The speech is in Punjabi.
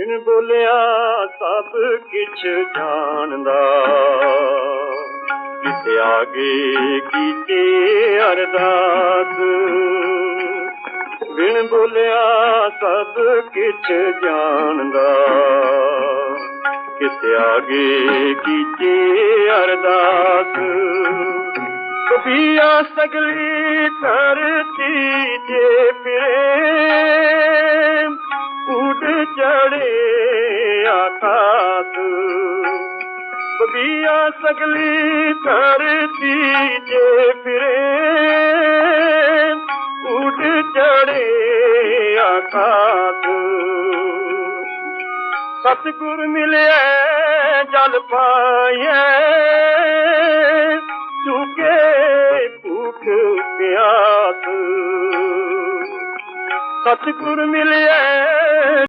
ਬਿਨ ਬੋਲਿਆ ਸਭ ਕਿਛ ਜਾਣਦਾ। ਕਿਤੇ ਆਗੇ ਕੀਤੇ ਅਰਦਾਸ। ਬਿਨ ਬੋਲਿਆ ਸਭ ਕਿਛ ਜਾਣਦਾ। ਕਿਤੇ ਆਗੇ ਕੀਤੇ ਅਰਦਾਸ। ਕਬੀਆ ਸਗਲੀ ਧਰਤੀ ਤੇ ਫਿਰੇ। ਉਡ ਚੜੇ ਆਕਾਸ ਕਬੀਆ ਸਗਲੀ ਧਰਤੀ ਤੇ ਫਿਰੇ ਉਡ ਚੜੇ ਆਕਾਸ ਸਤਿਗੁਰ ਮਿਲਿਆ ਜਲ ਪਾਇਆ ਚੁਕੇ ਭੁਖ ਪਿਆਸ ਸਤਿਗੁਰ ਮਿਲਿਆ